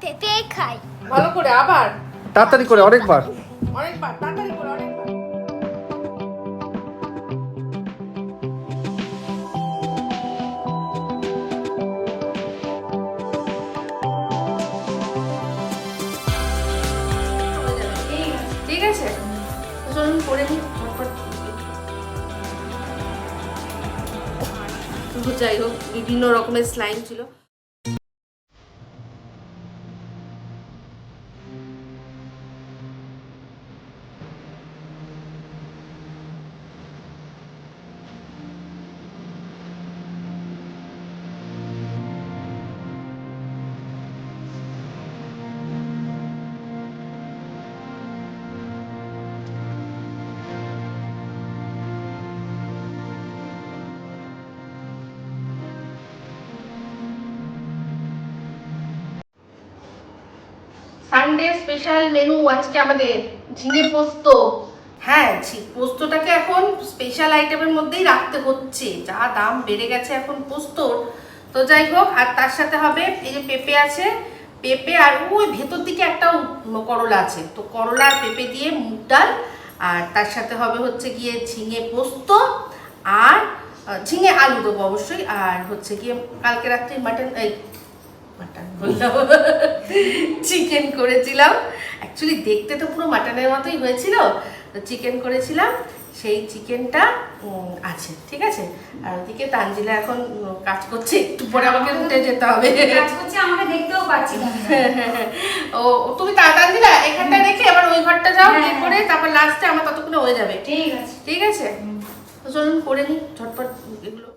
পেঁপে খাই। ভালো করে আবার। তাড়াতাড়ি করে অনেকবার। অনেকবার তাড়াতাড়ি করে অনেকবার। ঠিক আছে? চলুন করে নিই যাই হোক বিভিন্ন রকমের স্লাইম ছিল। সানডে স্পেশাল মেনু আজকে আমাদের, ঝিঙে পোস্ত। হ্যাঁ পোস্তটাকে এখন স্পেশাল আইটেমের মধ্যেই রাখতে হচ্ছে। যা দাম বেড়ে গেছে এখন পোস্তর। তো যাই হোক, আর তার সাথে হবে এই যে পেঁপে আছে, পেঁপে আর ওই ভেতর দিকে একটা করলা আছে। তো করলা আর পেঁপে দিয়ে মুগ ডাল, আর তার সাথে হবে হচ্ছে গিয়ে ঝিঙে পোস্ত, আর ঝিঙে আলু দেবো অবশ্যই, আর হচ্ছে গিয়ে কালকে রাত্রে মাটন এই মাটন চিকেন করেছিলাম। অ্যাকচুয়ালি দেখতে তো পুরো মাটনের মতোই হয়েছিল। তো চিকেন করেছিলাম। সেই চিকেনটা আছে ঠিক আছে? আর ওদিকে তানজিলা এখন কাজ করছে। একটু পরে আমাকে উঠে যেতে হবে। কাজ করছে আমাকে দেখতেও পাচ্ছি না। ও ও, তুমি দিলা এখানটা রেখে আবার ওই ঘরটা যাও হ্যাঁ, হ্যাঁ। করে তারপর লাস্টে আমার ততক্ষণে হয়ে যাবে। ঠিক আছে। ঠিক আছে? তো চলুন করে নিই ঝটপট এগুলো।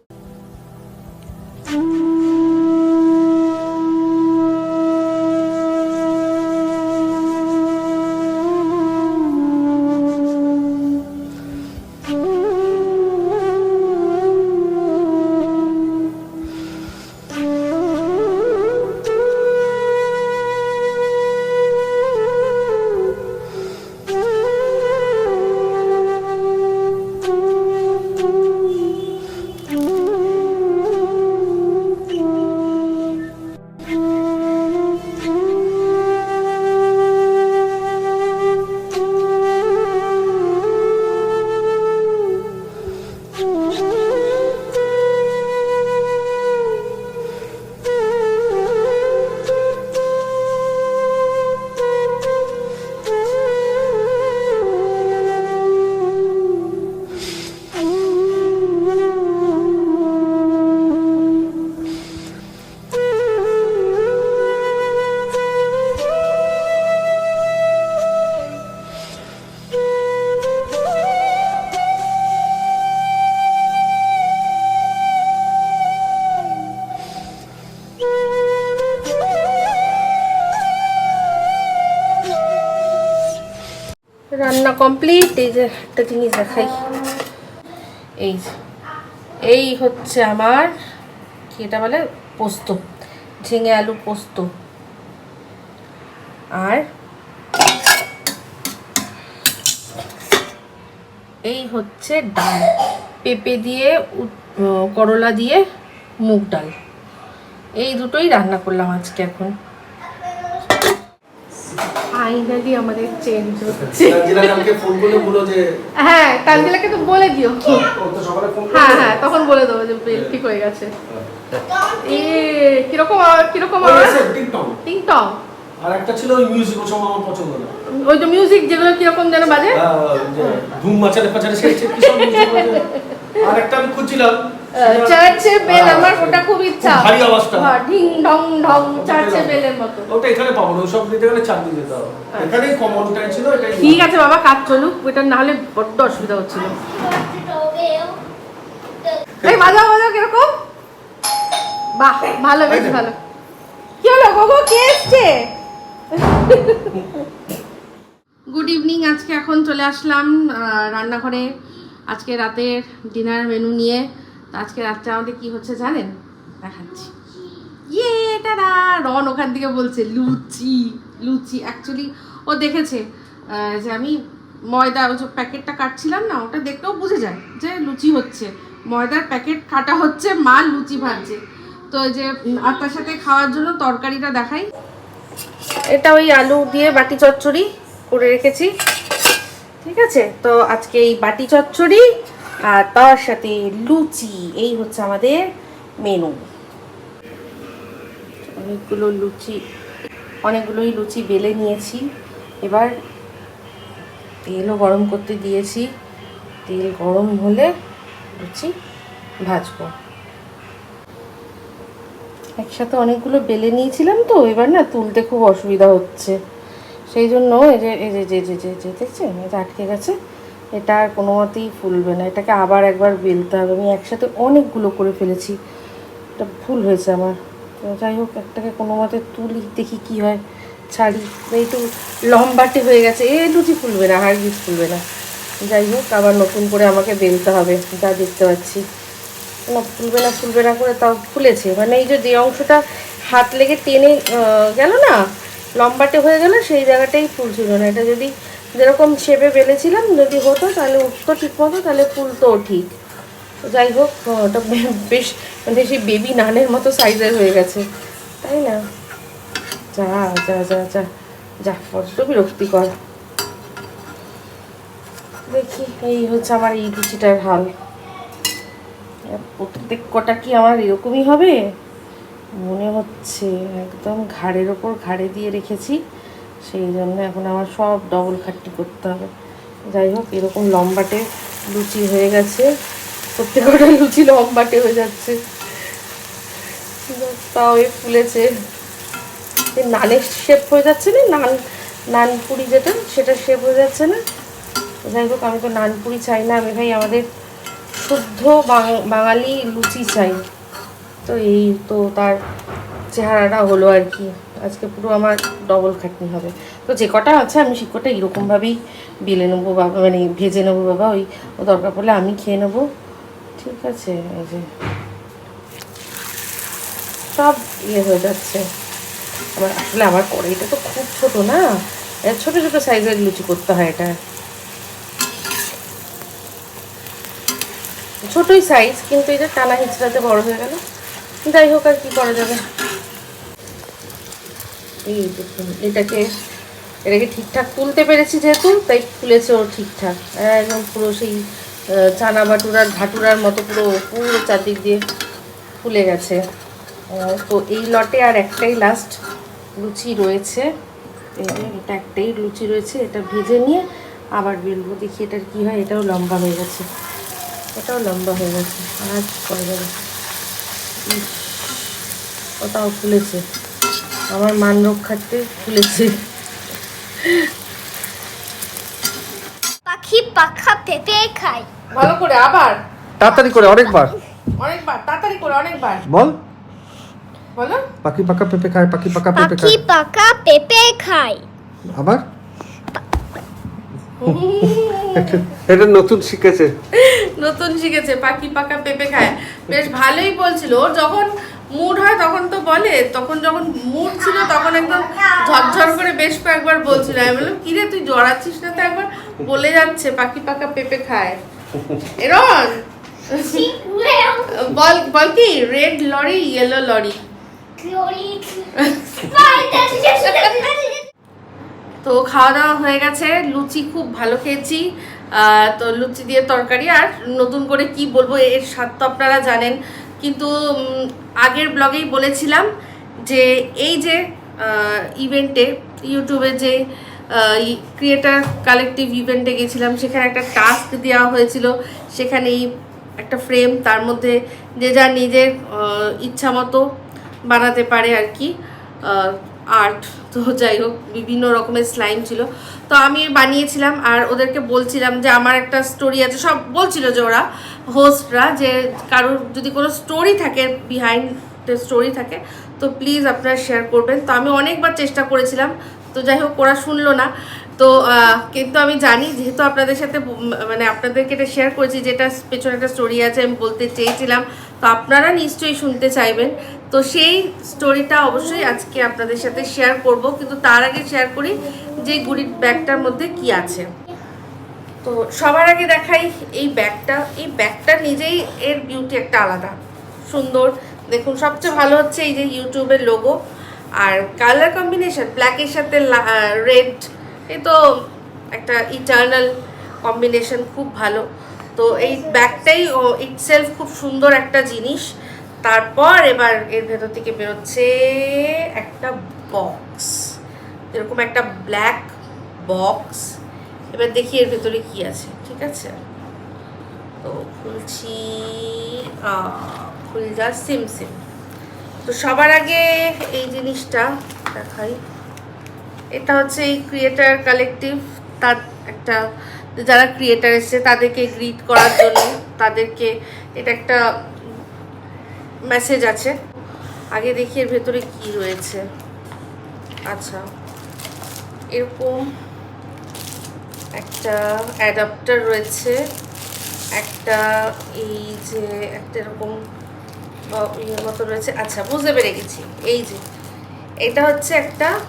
কমপ্লিট এই যে একটা জিনিস দেখাই। এই এই হচ্ছে আমার, কি এটা বলে? পোস্ত, ঝিঙে আলু পোস্ত। আর এই হচ্ছে ডাল, পেঁপে দিয়ে করলা দিয়ে মুগ ডাল। এই দুটোই রান্না করলাম আজকে এখন। ফাইনালি আমাদের চেঞ্জ হচ্ছে। কালকে ফোন করে বলো যে হ্যাঁ তানজিলাকে তো বলে দিও। ফোন হ্যাঁ হ্যাঁ তখন বলে দেবো যে বিল ঠিক হয়ে গেছে। এ কীরকম আওয়াজ কীরকম টিকটক টিং টং। আর একটা ছিল ওই মিউজিক ও সব আমার পছন্দ না। ওই যে মিউজিক যেগুলো কীরকম যেন বাজে? ধুম মাচারে ফাচারে সেই কি সব বাজে। আর একটা আমি খুঁজছিলাম চার্চে বেল আমার ওটা খুব ইচ্ছা। ভারী আওয়াজটা। হ্যাঁ, ঢিং ঢং ঢং চার্চে বেলের মতো। ওটা এখানে পাবো না ওসব দিতে গেলে যেতে হবে। এখানেই কমনটাই ছিল এটাই ঠিক আছে বাবা কাজ চলুক ওটা না হলে বড্ড অসুবিধা হচ্ছিল। এই বাজাও বাজাও কীরকম? বাহ ভালো বেশ ভালো। কি হলো গোগো কে এসছে? গুড ইভিনিং আজকে এখন চলে আসলাম আহ, রান্নাঘরে। আজকে রাতের ডিনার মেনু নিয়ে। আজকে রাত্রে আমাদের কি হচ্ছে জানেন? দেখাচ্ছি। ইয়ে টাটা! রন ওখান থেকে বলছে, লুচি লুচি। অ্যাকচুয়ালি ও দেখেছে যে আমি ময়দা, ওই যে প্যাকেটটা কাটছিলাম না, ওটা দেখলেও বুঝে যায় যে লুচি হচ্ছে। ময়দার প্যাকেট কাটা হচ্ছে, মা লুচি ভাজছে। তো যে আর তার সাথে খাওয়ার জন্য তরকারিটা দেখাই। এটা ওই আলু দিয়ে বাটি চচ্চড়ি করে রেখেছি। ঠিক আছে? তো আজকে এই বাটি চচ্চড়ি আর তার সাথে লুচি এই হচ্ছে আমাদের মেনু অনেকগুলো লুচি অনেকগুলোই লুচি বেলে নিয়েছি এবার তেলও গরম করতে দিয়েছি তেল গরম হলে লুচি ভাজবো একসাথে অনেকগুলো বেলে নিয়েছিলাম তো এবার না তুলতে খুব অসুবিধা হচ্ছে সেই জন্য এই যে এই যে যে যে যে দেখছেন এটা আটকে গেছে এটা আর কোনো মতেই ফুলবে না। এটাকে আবার একবার বেলতে হবে। আমি একসাথে অনেকগুলো করে ফেলেছি। এটা ভুল হয়েছে আমার। তো যাই হোক, একটাকে কোনো মতে তুলি, দেখি কি হয়। ছাড়ি। একটু লম্বাটে হয়ে গেছে। এ লুচি ফুলবে না হারগিজ ফুলবে না। যাই হোক, আবার নতুন করে আমাকে বেলতে হবে। যা দেখতে পাচ্ছি। না ফুলবে না ফুলবে না করে তাও ফুলেছে। মানে এই যে যে অংশটা হাত লেগে টেনে গেল না? লম্বাটে হয়ে গেল, সেই জায়গাটাই ফুলছিল না। এটা যদি যেরকম শেপে বেলেছিলাম, যদি হতো তাহলে উঠতো ঠিক মতো, তাহলে ফুলতো ঠিক। যাই হোক, ওটা বেশ মানে সেই বেবি নানের মতো সাইজের হয়ে গেছে। তাই না? যা যা যা যা যা বড্ড বিরক্তিকর। দেখি, এই হচ্ছে আমার এই লুচিটার হাল। প্রত্যেক কটা কি আমার এরকমই হবে? মনে হচ্ছে, একদম ঘাড়ের ওপর ঘাড়ে দিয়ে রেখেছি। সেই জন্য এখন আমার সব ডবল খাটনি করতে হবে। যাই হোক, এরকম লম্বাটে লুচি হয়ে গেছে। প্রত্যেক কটা লুচি লম্বাটে হয়ে যাচ্ছে। তাও এ ফুলেছে। নানের শেপ হয়ে যাচ্ছে না? নান, নানপুরি যেটা, সেটা শেপ হয়ে যাচ্ছে না? যাই হোক, আমি তো নানপুরি চাই না। আমি ভাই আমাদের শুদ্ধ বাঙালি লুচি চাই। তো এই তো তার চেহারাটা হলো আর কি। আজকে পুরো আমার ডবল খাটনি হবে। তো যে কটা আছে আমি সে কটা এরকমভাবেই বেলে নেব বাবা মানে ভেজে নেব বাবা, ওই ও দরকার পড়লে আমি খেয়ে নেব। ঠিক আছে, এই যে। সব ইয়ে হয়ে যাচ্ছে। আমার আসলে আমার কড়াইটা তো খুব ছোট না ছোট ছোট সাইজের লুচি করতে হয় এটা। ছোটই সাইজ কিন্তু এটা টানা হিচড়াতে বড় হয়ে গেল। যাই হোক আর কি করা যাবে। এই দেখুন, এটাকে এটাকে ঠিকঠাক তুলতে পেরেছি যেহেতু, তাই ফুলেছে ও ঠিকঠাক। একদম পুরো সেই চানা বাটুরার ভাটুরার মতো পুরো পুরো চারদিক দিয়ে ফুলে গেছে। তো এই লটে আর একটাই লাস্ট লুচি রয়েছে। এটা একটাই লুচি রয়েছে, এটা ভেজে নিয়ে আবার বেলবো, দেখি এটার কী হয়, এটাও লম্বা হয়ে গেছে। এটাও লম্বা হয়ে গেছে, আর করা যাবে? ওটাও ফুলেছে। আমার মান রক্ষার্থে ফুলেছে পাখি পাখা পেঁপে খায়। ভালো করে আবার? তাড়াতাড়ি করে অনেকবার। অনেকবার তাড়াতাড়ি করে অনেকবার। বল। বলো। পাখি পাকা পেঁপে খায় পাখি পাকা পেঁপে পাখি খায়। পাকা পেঁপে খায়। আবার? এটা নতুন শিখেছে। নতুন শিখেছে পাখি পাকা পেঁপে খায়। বেশ ভালোই বলছিল। ওর যখন মুড বলে তখন যখন মুড ছিল তখন একদম ঝরঝর করে বেশ কয়েকবার বলছিল। আমি বললাম কিরে তুই জড়াচ্ছিস না? তো একবার বলে যাচ্ছে পাখি পাকা পেঁপে খায়। এরন বল বল কি? রেড লরি ইয়েলো লরি তো খাওয়া দাওয়া হয়ে গেছে। লুচি খুব ভালো খেয়েছি। তো লুচি দিয়ে তরকারি। আর নতুন করে কি বলব এর স্বাদ তো আপনারা জানেন। কিন্তু আগের ব্লগেই বলেছিলাম যে এই যে ইভেন্টে ইউটিউবে যে ক্রিয়েটার কালেকটিভ ইভেন্টে গেছিলাম, সেখানে একটা টাস্ক দেওয়া হয়েছিল। সেখানেই একটা ফ্রেম তার মধ্যে যে যা নিজের ইচ্ছা মতো বানাতে পারে আর কি আর্ট তো যাই হোক, বিভিন্ন রকমের স্লাইম ছিল। তো আমি বানিয়েছিলাম আর ওদেরকে বলছিলাম যে আমার একটা স্টোরি আছে, সব বলছিল যে ওরা হোস্টরা যে কারোর যদি কোনো স্টোরি থাকে বিহাইন্ড স্টোরি থাকে, তো প্লিজ আপনারা শেয়ার করবেন। তো আমি অনেকবার চেষ্টা করেছিলাম, তো যাই হোক, ওরা শুনলো না। তো কিন্তু আমি জানি, যেহেতু আপনাদের সাথে মানে আপনাদেরকে এটা শেয়ার করেছি যেটা পেছনে একটা স্টোরি আছে, আমি বলতে চেয়েছিলাম। তো আপনারা নিশ্চয়ই শুনতে চাইবেন। তো সেই স্টোরিটা অবশ্যই আজকে আপনাদের সাথে শেয়ার করব, কিন্তু তার আগে শেয়ার করি যে গুড়ির ব্যাগটার মধ্যে কি আছে। তো সবার আগে দেখাই এই ব্যাগটা। এই ব্যাগটা নিজেই এর বিউটি একটা আলাদা, সুন্দর। দেখুন, সবচেয়ে ভালো হচ্ছে এই যে ইউটিউবের লোগো আর কালার কম্বিনেশন ব্ল্যাকের সাথে রেড এ তো একটা ইটার্নাল কম্বিনেশন খুব ভালো। তো এই ব্যাগটাই ইটসেলফ খুব সুন্দর একটা জিনিস। তারপর এবার এর ভেতর থেকে বেরোচ্ছে একটা বক্স এরকম একটা ব্ল্যাক বক্স এবার দেখি এর ভেতরে কি আছে ঠিক আছে? তো খুলছি আহ, খুল যা সিম সিম তো সবার আগে এই জিনিসটা দেখাই। এটা হচ্ছে এই ক্রিয়েটার কালেকটিভ তার একটা যারা ক্রিয়েটার এসছে তাদেরকে গ্রিট করার জন্য তাদেরকে এটা একটা মেসেজ আছে। আগে দেখি এর ভেতরে কি রয়েছে। আচ্ছা। এরকম একটা অ্যাডাপ্টার রয়েছে। একটা এই যে একটা এরকম ইয়ের মতো রয়েছে। আচ্ছা বুঝতে পেরে গেছি এই যে এটা হচ্ছে একটা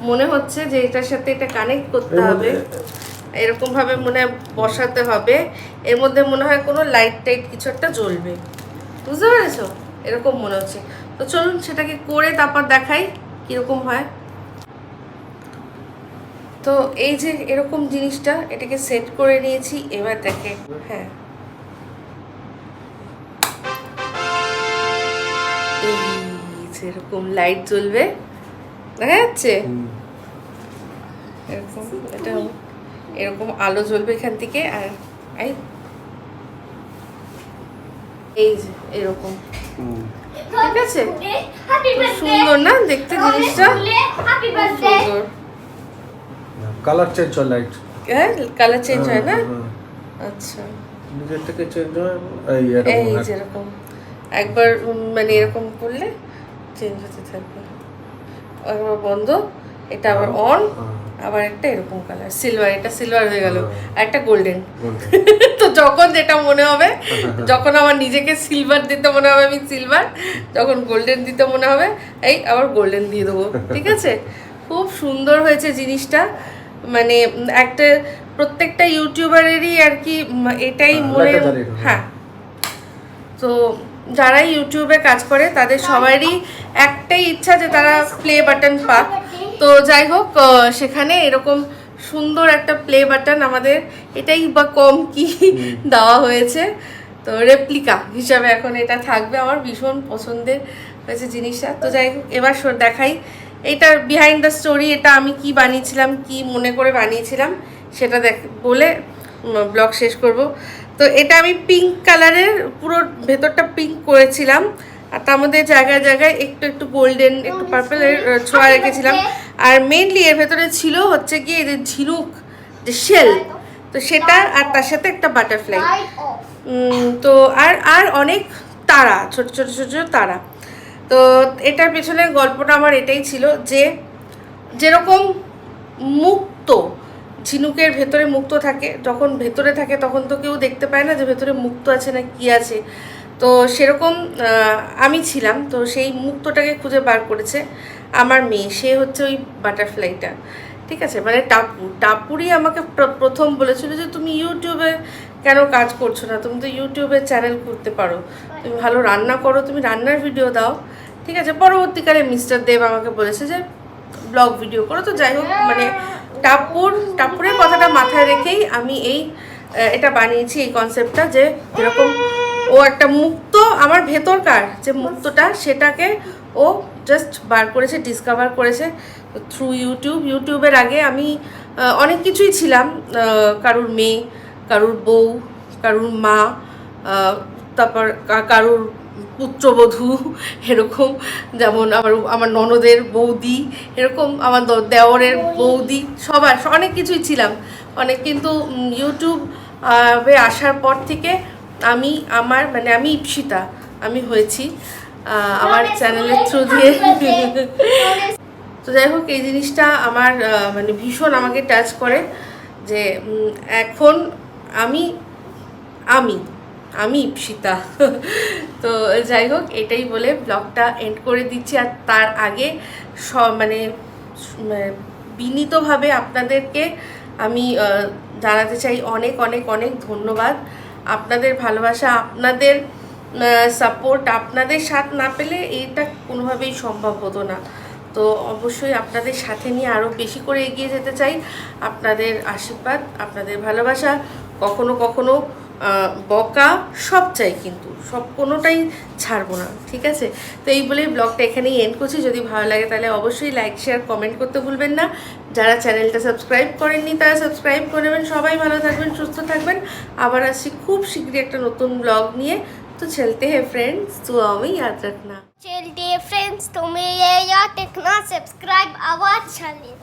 মনে হচ্ছে যে এটার সাথে এটা কানেক্ট করতে হবে। মধ্যে- এরকম ভাবে মনে হয় বসাতে হবে। এর মধ্যে মনে হয় কোনো লাইট টাইট কিছু একটা জ্বলবে। বুঝতে পেরেছ? এরকম মনে হচ্ছে। তো চলুন সেটাকে করে তারপর দেখাই কীরকম হয়। তো এই যে এরকম জিনিসটা, এটাকে সেট করে নিয়েছি, এবার দেখে হ্যাঁ। এরকম লাইট জ্বলবে, দেখা যাচ্ছে? এরকম এটা এরকম আলো জ্বলবে এখান থেকে, আর এই এই যে এরকম। ঠিক আছে? খুব সুন্দর না? দেখতে জিনিসটা? হ্যাপি খুব বার্থডে সুন্দর। কালার চেঞ্জ হয় লাইট হ্যাঁ? কালার চেঞ্জ হয় না? হ্যাঁ, আচ্ছা। নিজের থেকে চেঞ্জ হয় এই এরকম যেরকম। একবার মানে এরকম করলে চেঞ্জ হতে থাকবে। একবার বন্ধ এটা আবার অন আবার একটা এরকম কালার সিলভার এটা সিলভার হয়ে গেল। আর একটা গোল্ডেন যখন যেটা মনে হবে যখন আমার নিজেকে সিলভার দিতে মনে হবে আমি সিলভার যখন গোল্ডেন দিতে মনে হবে এই আবার গোল্ডেন দিয়ে দেবো ঠিক আছে? খুব সুন্দর হয়েছে জিনিসটা। মানে একটা প্রত্যেকটা ইউটিউবারেরই আর কি এটাই হ্যাঁ, মনে। হ্যাঁ। তো যারা ইউটিউবে কাজ করে তাদের সবারই একটাই ইচ্ছা যে তারা প্লে বাটন পাক। তো যাই হোক সেখানে এরকম সুন্দর একটা প্লে বাটন আমাদের। এটাই বা কম কি দেওয়া হয়েছে। তো রেপ্লিকা হিসাবে এখন এটা থাকবে আমার ভীষণ পছন্দের হয়েছে জিনিসটা। তো যাই হোক এবার শো- দেখাই। এইটার বিহাইন্ড দ্য স্টোরি এটা আমি কি বানিয়েছিলাম কি মনে করে বানিয়েছিলাম সেটা দেখ বলে ব্লগ শেষ করব। তো এটা আমি পিঙ্ক কালারের পুরো ভেতরটা পিঙ্ক করেছিলাম। আর তার মধ্যে জায়গায় জায়গায় একটু একটু গোল্ডেন একটু পার্পেলের ছোঁয়া রেখেছিলাম। আর মেনলি এর ভেতরে ছিল হচ্ছে এই যে ঝিনুক, যে শেল তো সেটা আর তার সাথে একটা বাটারফ্লাই তো আর আর অনেক তারা, ছোট ছোট ছোট ছোট তারা। তো এটার পেছনে গল্পটা আমার এটাই ছিল যে যেরকম মুক্ত, ঝিনুকের ভেতরে মুক্ত থাকে, যখন ভেতরে থাকে তখন তো কেউ দেখতে পায় না যে ভেতরে মুক্ত আছে না কি আছে। তো সেরকম আমি ছিলাম, তো সেই মুক্তটাকে খুঁজে বার করেছে। আমার মেয়ে, সে হচ্ছে ওই বাটারফ্লাইটা ঠিক আছে? মানে টাপু, টাপুরই আমাকে প্রথম বলেছিল যে তুমি ইউটিউবে কেন কাজ করছ না? তুমি তো ইউটিউবে চ্যানেল করতে পারো। তুমি ভালো রান্না করো, তুমি রান্নার ভিডিও দাও। ঠিক আছে? পরবর্তীকালে মিস্টার দেব আমাকে বলেছে যে, ব্লগ ভিডিও করো। তো যাই হোক মানে টাপুর, টাপুরের কথাটা মাথায় রেখেই আমি এই এটা বানিয়েছি, এই কনসেপ্টটা যে যেরকম ও একটা মুক্ত, আমার ভেতরকার যে মুক্তটা, সেটাকে ও জাস্ট বার করেছে ডিসকভার করেছে। থ্রু ইউটিউব ইউটিউবের আগে আমি অনেক কিছুই ছিলাম কারুর মেয়ে, কারুর বউ, কারুর মা তারপর কারুর পুত্রবধূ, এরকম। যেমন আমার আমার ননদের বৌদি, এরকম আমার দেওরের বৌদি, সবার অনেক কিছুই ছিলাম। অনেক কিন্তু ইউটিউব আসার পর থেকে আমি, আমার মানে আমি ইপসিতা আমি হয়েছি। আমার চ্যানেলের থ্রু দিয়ে। তো যাই হোক, এই জিনিসটা আমার মানে ভীষণ আমাকে টাচ করে যে এখন আমি আমি আমি ইপসিতা তো যাই হোক, এটাই বলে ব্লগটা এন্ড করে দিচ্ছি। আর তার আগে স মানে মানে বিনীতভাবে আপনাদেরকে আমি জানাতে চাই অনেক অনেক অনেক ধন্যবাদ। আপনাদের ভালোবাসা, আপনাদের সাপোর্ট আপনাদের সাথ না পেলে এইটা কোনোভাবেই সম্ভব হতো না। তো অবশ্যই আপনাদের সাথে নিয়ে আরও বেশি করে এগিয়ে যেতে চাই। আপনাদের আশীর্বাদ, আপনাদের ভালোবাসা, কখনো কখনো বকা সব চাই কিন্তু, সব কোনোটাই ছাড়বো না, ঠিক আছে? তো এই বলেই ব্লগটা এখানেই এন্ড করছি। যদি ভালো লাগে তাহলে অবশ্যই লাইক শেয়ার কমেন্ট করতে ভুলবেন না। যারা চ্যানেলটা সাবস্ক্রাইব করেননি তারা সাবস্ক্রাইব করে নেবেন। সবাই ভালো থাকবেন, সুস্থ থাকবেন। আবার আসছি খুব শীঘ্রই একটা নতুন ব্লগ নিয়ে। तो चलते हैं फ्रेंड्स दुआ में याद रखना। चलिए फ्रेंड्स तुम्हें ये याद रखना सब्सक्राइब आवाज़ चैनल